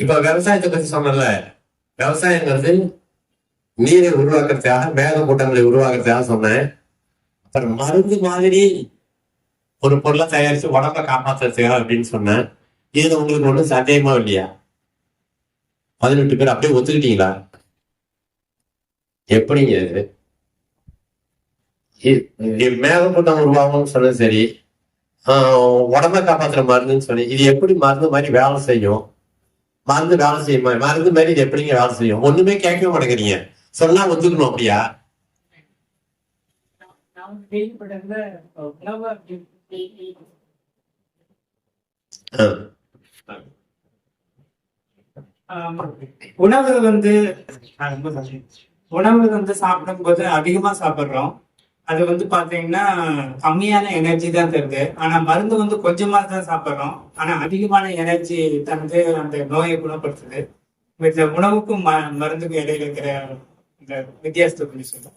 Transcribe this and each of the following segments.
இப்ப விவசாயத்தை பத்தி சொன்னல விவசாயங்கிறது நீரை உருவாக்குறதுக்காக மேகக்கூட்டங்களை உருவாக்குறதுக்காக சொன்னேன். அப்புறம் மருந்து மாதிரி ஒரு பொருளை தயாரிச்சு உடம்ப காப்பாத்துறதுக்காக அப்படின்னு சொன்னேன். இதுல உங்களுக்கு ஒன்றும் சந்தேகமா இல்லையா? பதினெட்டு பேர் அப்படியே ஒத்துக்கிட்டீங்களா? எப்படிங்க இது? இ- இ- மேகக்கூட்டம் உருவாகும்னு சொன்னது சரி. உடம்ப காப்பாத்துற மருந்துன்னு சொல்லி இது எப்படி மருந்து மாதிரி வேலை செய்யும்? மருந்து வேலை செய்யுமா? மருந்து மாதிரி இது எப்படிங்க வேலை செய்யும்? ஒண்ணுமே கேட்கவே மாட்டேங்கிறீங்க. சொன்னா ஒத்துக்கணும் அப்படியா? உணவு வந்து. உணவு வந்து சாப்பிடும்போது அதிகமா சாப்பிடுறோம். அது வந்து பாத்தீங்கன்னா கம்மியான எனர்ஜி தான் தருது ஆனா மருந்து வந்து கொஞ்சமா தான் சாப்பிடுறோம். ஆனா அதிகமான எனர்ஜி தந்து அந்த நோயை குணப்படுத்துது. இந்த உணவுக்கும் ம- மருந்துக்கும் இடையில இருக்கிற இந்த வித்தியாசத்தை கொஞ்சம் சொல்லுங்க.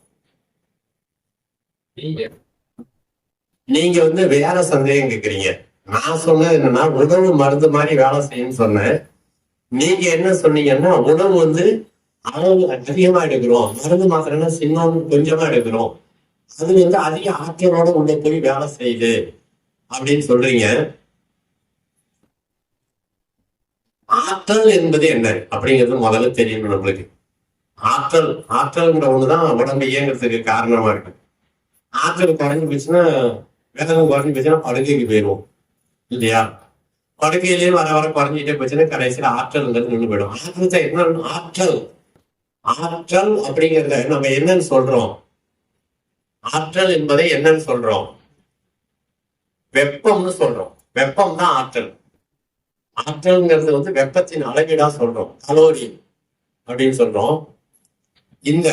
நீங்க. வந்து வேற சந்தேகம் கேக்குறீங்க. நான் சொன்னது என்னன்னா உணவு மருந்து மாதிரி வேலை செய்யும்னு சொன்னேன். நீங்க என்ன சொன்னீங்கன்னா உணவு வந்து அளவு அதிகமா எடுக்கிறோம். மருந்து மாத்திரம்னா சின்ன கொஞ்சமா எடுக்கிறோம். அது வந்து அதிக ஆற்றலோட உள்ள போய் வேலை செய்யுது அப்படின்னு சொல்றீங்க. ஆற்றல் என்பது என்ன? அப்படிங்கிறது முதல்ல தெரியணும் நம்மளுக்கு? ஆற்றல் ஆற்றல்ங்கிற ஒண்ணுதான் உடம்பு இயங்குறதுக்கு காரணமா இருக்கு. ஆற்றல் குறைஞ்சு போச்சுன்னா வேகம் குறைஞ்சு போச்சுன்னா படுக்கைக்கு போயிடுவோம். இல்லையா? படுக்கையிலேயே வர வர குறைஞ்சிட்டே போச்சுன்னா கடைசியில ஆற்றல்ங்கிறது நின்று போயிடும். ஆற்றல் என்ன? ஆற்றல். ஆற்றல் அப்படிங்கிறத நம்ம என்னன்னு சொல்றோம்? ஆற்றல் என்பதை என்னன்னு சொல்றோம். வெப்பம்னு சொல்றோம். வெப்பம் தான் ஆற்றல். ஆற்றல்ங்கிறது வந்து வெப்பத்தின் அளவீடா சொல்றோம். கலோரி அப்படின்னு சொல்றோம். இந்த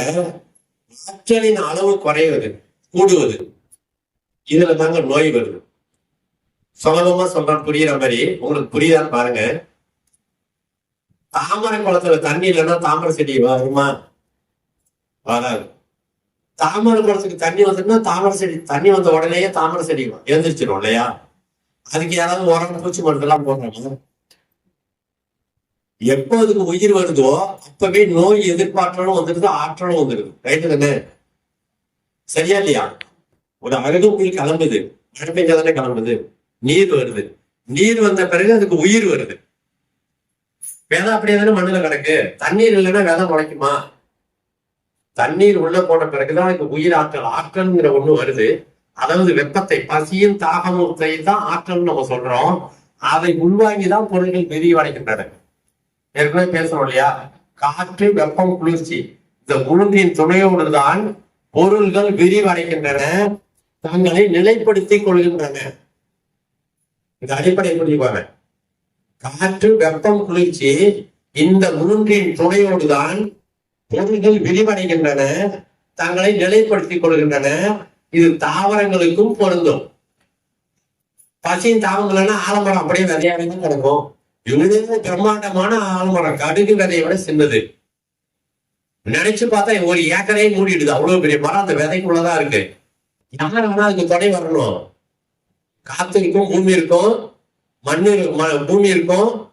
ஆற்றலின் அளவு குறைவது கூடுவது இதுல தாங்க நோய் வருது. சுலபமா சொல்றேன். புரியுற மாதிரி? உங்களுக்கு புரியுதான்னு பாருங்க. தாமரை குளத்துல தண்ணி இல்லைன்னா தாமரை செடி வருமா? வராது. தாமரை குளத்துக்கு தண்ணி வந்துன்னா தாமரை செடி தண்ணி வந்த உடனேயே தாமரை செடி எழுந்திரிச்சிடும் இல்லையா? அதுக்கு யாராவது உரம் பூச்சி மருந்தெல்லாம் போடுறாங்க எப்போ அதுக்கு உயிர் வருதோ அப்பவே நோய் எதிர்ப்பாற்றலும் வந்துடுது ஆற்றலும் வந்துடுது ரைட்டு தானே? சரியா இல்லையா? ஒரு அழகு உயிர் கிளம்புது மழை பெஞ்சாதானே கிளம்புது நீர் வருது. நீர் வந்த பிறகு அதுக்கு உயிர் வருது. விதை அப்படியே தானே மண்ணுல கிடக்கு. தண்ணீர் இல்லைன்னா விதை முளைக்குமா? தண்ணீர் உள்ள போன பிறகுதான் இந்த உயிர் ஆற்றல் ஆற்றல்ங்கிற ஒண்ணு வருது. அதாவது வெப்பத்தை பசியும் தாகமுத்தை தான் ஆற்றல் நம்ம சொல்றோம். அதை உள்வாங்கிதான் பொருள்கள் விரிவடைகின்றன. ஏற்கனவே பேசுறோம் இல்லையா? காற்று வெப்பம் குளிர்ச்சி. இந்த மூன்றின் துணையோடு தான் பொருள்கள் விரிவடைகின்றன தங்களை நிலைப்படுத்திக் கொள்கின்றன. இந்த அடிப்படை புரிவாங்க காற்று வெப்பம் குளிர்ச்சி இந்த மூன்றின் துணையோடு தான் பொருள்கள் விரிவடைகின்றன தங்களை நிலைப்படுத்திக் கொள்கின்றன. இது தாவரங்களுக்கும் பொருந்தும். பசியும் தாவங்கள்னா ஆலமரம் அப்படியே விதையாவே தான் கிடக்கும். இவ்வளவு பிரம்மாண்டமான ஆலமரம் கடுகு விதையை விட சின்னது. நினைச்சு பார்த்தா ஒரு ஏக்கரே மூடிடுது. அவ்வளவு பெரிய மரம் அந்த விதைக்குள்ளதான் இருக்கு. யார் வேணா அதுக்கு துணை வரணும். காத்து இருக்கும் பூமி இருக்கும். மண்ணு ம- பூமி இருக்கும்.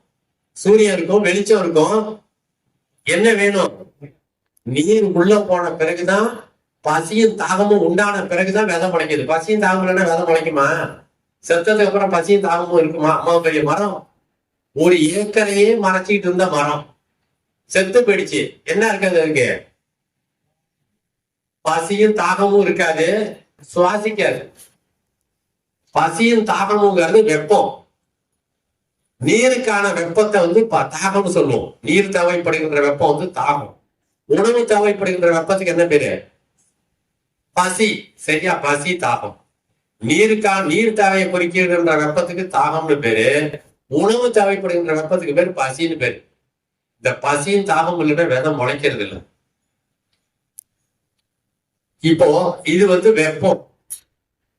சூரியன் இருக்கும் வெளிச்சம் இருக்கும். என்ன வேணும்? நீர் உள்ள போன பிறகுதான் பசியும் தாகமும் உண்டான பிறகுதான் விதை முளைக்குது. பசியும் தாகம் இல்லைன்னா விதை முளைக்குமா? செத்ததுக்கு அப்புறம் பசியும் தாகமும் இருக்குமா? அம்மா பெரிய மரம். ஒரு ஏக்கரையே மறைச்சிக்கிட்டு இருந்த மரம். செத்து போயிடுச்சு. என்ன இருக்காது அதுக்கு பசியும் தாகமும் இருக்காது. சுவாசிக்காது. பசியும் தாகமுங்கிறது வெப்பம். நீருக்கான வெப்பத்தை வந்து ப- தாகம்னு சொல்லுவோம். நீர் தேவைப்படுகின்ற வெப்பம் வந்து தாகம். உணவு தேவைப்படுகின்ற வெப்பத்துக்கு என்ன பேரு? பசி. சரியா? பசி தாகம். நீருக்கா நீர் தேவையை குறிக்கின்ற வெப்பத்துக்கு தாகம்னு பேரு. உணவு தேவைப்படுகின்ற வெப்பத்துக்கு பேரு பசின்னு பேரு. இந்த பசியும் தாகம் இல்லைன்னா விதம் முளைக்கிறது இல்லை. இப்போ இது வந்து வெப்பம்.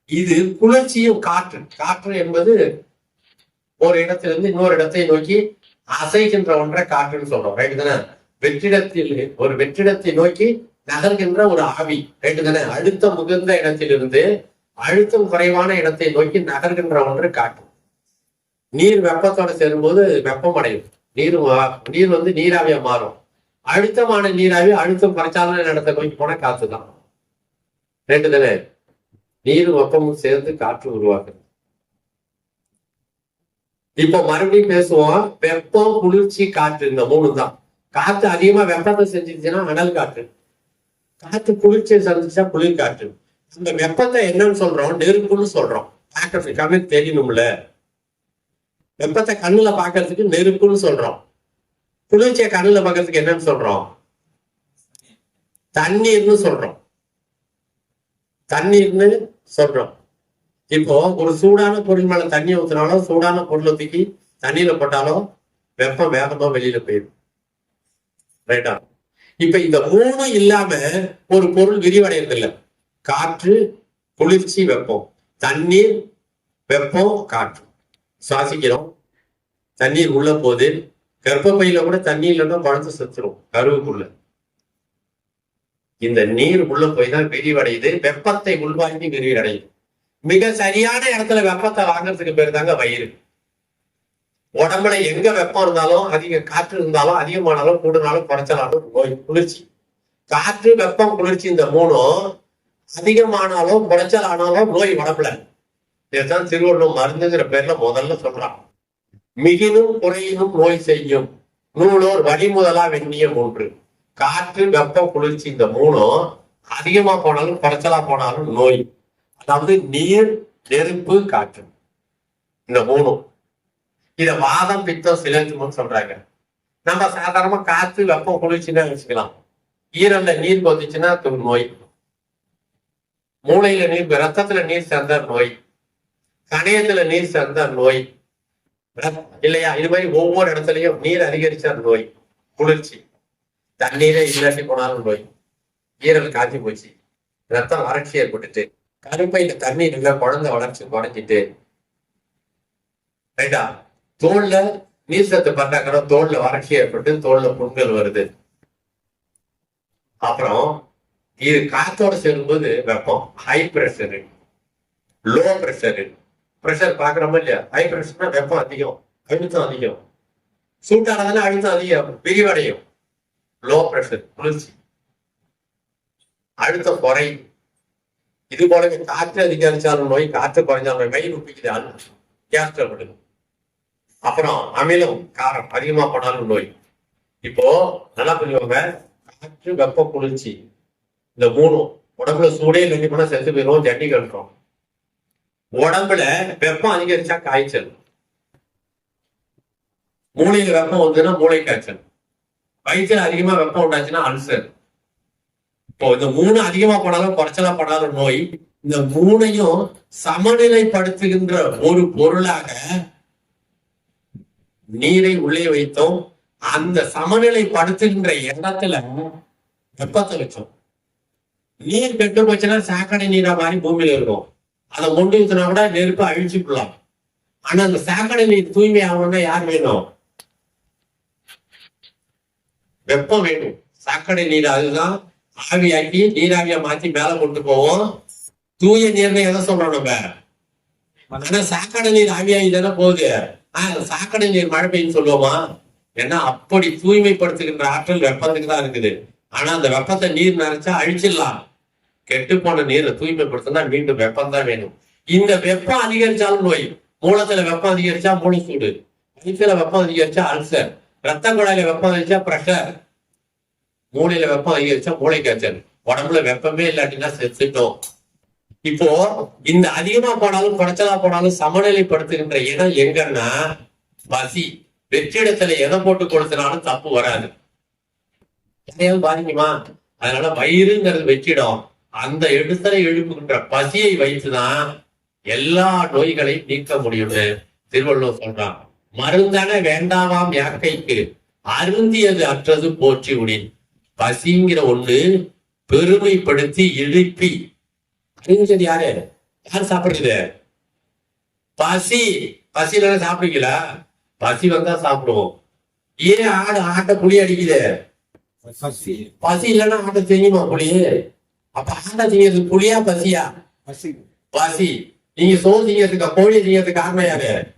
இது குளிர்ச்சியும் காற்று. காற்று என்பது ஒரு இடத்திலிருந்து இன்னொரு இடத்தை நோக்கி அசைகின்ற ஒன்றை காற்றுன்னு சொல்றோம். ரைட்டு தானே? வெற்றிடத்தில் ஒரு வெற்றிடத்தை நோக்கி நகர்கின்ற ஒரு ஆவி ரைட்டு தானே அழுத்தம் மிகுந்த இடத்திலிருந்து அழுத்தம் குறைவான இடத்தை நோக்கி நகர்கின்ற ஒன்று காற்று. நீர் வெப்பத்தோட சேரும்போது வெப்பம் அடையும். நீர் நீர் வந்து நீராவியா மாறும். அழுத்தமான நீராவி அழுத்தம் குறைச்சாலும் இடத்தை நோக்கி போனா காத்து தான். ரெண்டு தானே நீர் வெப்பமும் சேர்ந்து காற்று உருவாக்குது. இப்போ மறுபடியும் பேசுவோம். வெப்பம் குளிர்ச்சி காற்று இந்த மூணு தான். காற்று அதிகமா வெப்பத்தை செஞ்சிருச்சுன்னா அனல் காற்று. காற்று குளிர்ச்சியை சந்திச்சா குளிர் காற்று. இந்த வெப்பத்தை என்னன்னு சொல்றோம்? நெருப்புன்னு சொல்றோம். பார்க்கறதுக்காக தெரியணும்ல வெப்பத்தை கண்ணுல பாக்குறதுக்கு நெருப்புன்னு சொல்றோம். குளிர்ச்சியை கண்ணுல பாக்குறதுக்கு என்னன்னு சொல்றோம்? தண்ணீர்னு சொல்றோம். தண்ணீர்னு சொல்றோம். இப்போ ஒரு சூடான பொருள் மேல தண்ணி ஊத்தினாலும் சூடான பொருளை தூக்கி தண்ணியில போட்டாலும் வெப்பம் வேகமா வெளியில போயிடும். ரைட்டா இப்ப இந்த மூணும் இல்லாம ஒரு பொருள் விரிவடையறதில்லை. காற்று குளிர்ச்சி வெப்பம். தண்ணீர் வெப்பம் காற்று. சுவாசிக்கிறோம். தண்ணீர் உள்ள போகுது கர்ப்பப்பையில கூட தண்ணி இல்லைன்னா குழந்தை செத்துரும் கருவுக்குள்ள. இந்த நீர் உள்ள போய் தான் விரிவடையுது. வெப்பத்தை உள்வாங்கி விரிவடையுது. மிக சரியான இடத்துல வெப்பத்தை வாங்குறதுக்கு பேர் தாங்க வயிறு. உடம்புல எங்க வெப்பம் இருந்தாலும் அதிக காற்று இருந்தாலும் அதிகமானாலும் கூடுனாலும் குறைச்சலாலும் நோய் குளிர்ச்சி. காற்று வெப்பம் குளிர்ச்சி இந்த மூணும் அதிகமானாலும் குறைச்சல் ஆனாலும் நோய் உடம்புல. இதுதான் திருவள்ளுவர் மருந்துங்கிற பேர்ல முதல்ல சொல்றான். மிகினும் குறையினும் நோய் செய்யும். நூலோர் வழிமுதலா வெண்ணியம் ஒன்று காற்று வெப்பம் குளிர்ச்சி இந்த மூணும் அதிகமா போனாலும் குறைச்சலா போனாலும் நோய். அதாவது நீர் நெருப்பு காற்று. இந்த மூணும். இத வாதம் பித்தம் சிலந்துமன்னு சொல்றாங்க. நம்ம சாதாரணமா காத்து வெப்பம் குளிர்ச்சின்னா வச்சுக்கலாம். ஈரல்ல நீர் கொதிச்சுன்னா அது நோய். மூளையில நீர் ரத்தத்துல நீர் சேர்ந்த நோய். கணையத்துல நீர் சேர்ந்த நோய். இல்லையா? இது மாதிரி ஒவ்வொரு இடத்துலயும் நீர் அதிகரிச்சா நோய். குளிர்ச்சி. தண்ணீரே இல்லாட்டி போனாலும் நோய். ஈரல் காஞ்சி போச்சு. ரத்தம் வறட்சி ஏற்பட்டுட்டு கருப்பையில தண்ணீர் இல்ல குழந்தை வளர்ச்சி குறைஞ்சிட்டு. ரைட்டா? தோல்ல நீர் சத்து பண்ணாங்கன்னா தோல்ல வறட்சி ஏற்பட்டு தோல்ல புண்கள் வருது. அப்புறம் இது காத்தோட சேரும்போது வெப்பம் high pressure low pressure pressure பாக்குறோமா இல்லையா? ஹை பிரஷர்னா வெப்பம் அதிகம் அழுத்தம் அதிகம். சூட்டானதுல அழுத்தம் அதிகம் விரிவடையும். லோ பிரஷர் குளிர்ச்சி. அழுத்தம் குறையும். இது போலவே காற்று அதிகரிச்சாலும் நோய் காற்று குறைஞ்சாலும் நோய் வயிறு உப்பிக்குது அது கேஸ் அப்புறம் அமிலம் காரம் அதிகமா போனாலும் நோய். இப்போ நல்லா புரியுவாங்க காற்று வெப்ப குளிர்ச்சி. இந்த மூணும் உடம்புல சூடே இல்லைங்க போனா செத்து போயிடும் ஜட்டி கழுக்கும் உடம்புல வெப்பம் அதிகரிச்சா காய்ச்சல். மூளையில வெப்பம் வந்ததுன்னா மூளை காய்ச்சல். வயிற்றுல அதிகமா வெப்பம் உண்டாச்சுன்னா அல்சர். இப்போ இந்த மூணு அதிகமா போனாலும் குறைச்சலா போனாலும் நோய் இந்த மூணையும் சமநிலைப்படுத்துகின்ற ஒரு பொருளாக நீரை உள்ளே வைத்தோம். அந்த சமநிலை படுத்துகின்ற இடத்துல வெப்பத்தை வச்சோம் நீர் கெட்டு போச்சுன்னா சாக்கடை நீரா மாதிரி பூமியில இருக்கும். அதை கொண்டு ஊத்துனா கூட நெருப்பு அழிச்சுக்கலாம் ஆனா அந்த சாக்கடை நீர் தூய்மை ஆகணும்னா யார் வேணும்? வெப்பம் வேணும். சாக்கடை நீர் அதுதான் ஆவியாக்கி நீராவியா மாத்தி மேல கொண்டு போவோம். தூய நீர்னு எதை சொல்றோம் நம்ம? ஆனா சாக்கடை நீர் ஆவியாகி தானே போகுது. சாக்கடை நீர் மழை பெய்யும் சொல்லுவோமா? ஏன்னா அப்படி தூய்மைப்படுத்துகின்ற ஆற்றல் வெப்பத்துக்கு தான் இருக்குது. ஆனா அந்த வெப்பத்தை நீர் நினைச்சா அழிச்சிடலாம். கெட்டு போன நீரை தூய்மைப்படுத்தினா மீண்டும் வெப்பம் தான் வேணும். இந்த வெப்பம் அதிகரிச்சாலும் நோய். மூலத்துல வெப்பம் அதிகரிச்சா மூளை சூடு வயிற்றுல வெப்பம் அதிகரிச்சா அல்சர். ரத்த குழாயில வெப்பம் அதிகரிச்சா பிரஷர் மூளையில வெப்பம் அதிகரிச்சா மூளை காய்ச்சல். உடம்புல வெப்பமே இல்லாட்டினா செத்துட்டோம். இப்போ இந்த அதிகமா போனாலும் குறைச்சலா போனாலும் சமநிலைப்படுத்துகின்ற இடம் எங்கன்னா பசி. வெற்றிடத்துல எதை போட்டு கொடுத்தனாலும் தப்பு வராது. யாரையாவது பாதிக்குமா? அதனால வயிறுங்கிறது வெற்றிடம். அந்த இடத்துல எழுப்புகின்ற பசியை வைத்துதான் எல்லா நோய்களையும் நீக்க முடியும்னு திருவள்ளுவர் சொல்றான் மருந்தன வேண்டாவாம் யாக்கைக்கு. அருந்தியது அற்றது போற்றி உடின் பசிங்கிற ஒண்ணு பெருமைப்படுத்தி இழுப்பி அறிஞ்சது யாரு யார்? சாப்பிடுறது? பசி பசியில சாப்பிடுவீங்களா? பசி வந்தா சாப்பிடுவோம். ஏன் ஆடு ஆட்டை புளி அடிக்குது? பசி. பசி இல்லைன்னா ஆட்டை தெரியுமா புளி அப்ப ஆட்டை திங்கிறது புளியா பசியா? பசி. பசி. நீங்க சோறு திங்கிறதுக்கு கோழி திங்கிறதுக்கு காரணம் யாரு?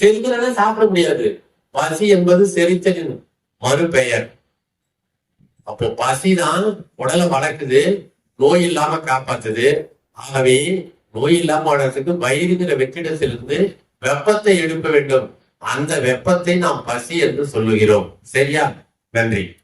செல்கிறத சாப்பிட முடியாது. பசி என்பது செரித்தலின் மறுபெயர். அப்போ பசிதான் உடலை வளர்க்குது. நோய் இல்லாம காப்பாத்துது. ஆகவே நோய் இல்லாம வளர்றதுக்கு வயிறுங்கிற வெற்றிடத்திலிருந்து வெப்பத்தை எழுப்ப வேண்டும். அந்த வெப்பத்தை நாம் பசி என்று சொல்லுகிறோம். சரியா? நன்றி.